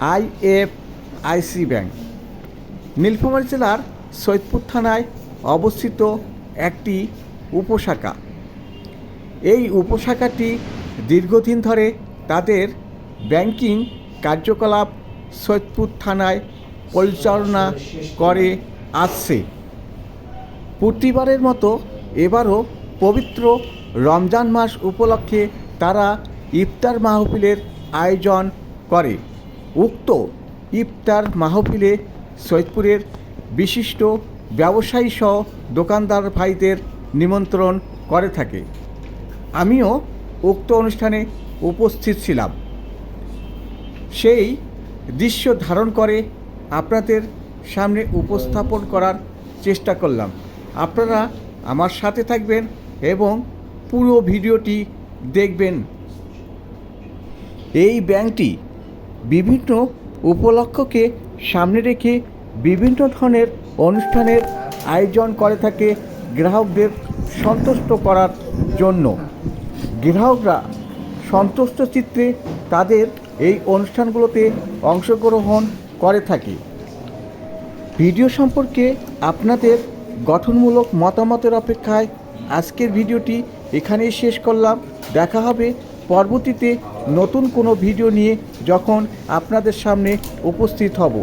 IFIC bank. Nilphamari জেলার সৈয়দপুর থানায় অবস্থিত একটি উপশাখা। এই উপশাখাটি দীর্ঘদিন ধরে তাদের ব্যাংকিং কার্যকলাপ সৈয়দপুর থানায় পরিচালনা করে আসছে। প্রতিবারের মতো এবারও পবিত্র রমজান মাস উপলক্ষে তারা ইফতার মাহফিলের আয়োজন করে। উক্ত ইফতার মাহফিলে সৈয়দপুরের বিশিষ্ট ব্যবসায়ী সহ দোকানদার ভাইদের নিমন্ত্রণ করে থাকে। আমিও উক্ত অনুষ্ঠানে উপস্থিত ছিলাম। সেই দৃশ্য ধারণ করে আপনাদের সামনে উপস্থাপন করার চেষ্টা করলাম। আপনারা আমার সাথে থাকবেন এবং পুরো ভিডিওটি দেখবেন। এই ব্যাংকটি বিভিন্ন উপলক্ষকে সামনে রেখে বিভিন্ন ধরনের অনুষ্ঠানের আয়োজন করে থাকে গ্রাহকদের সন্তুষ্ট করার জন্য। গ্রাহকরা সন্তুষ্ট চিত্রে তাদের এই অনুষ্ঠানগুলোতে অংশগ্রহণ করে থাকে। ভিডিও সম্পর্কে আপনাদের গঠনমূলক মতামতের অপেক্ষায় আজকের ভিডিওটি এখানেই শেষ করলাম। দেখা হবে পরবর্তীতে নতুন কোনো ভিডিও নিয়ে যখন আপনাদের সামনে উপস্থিত হব।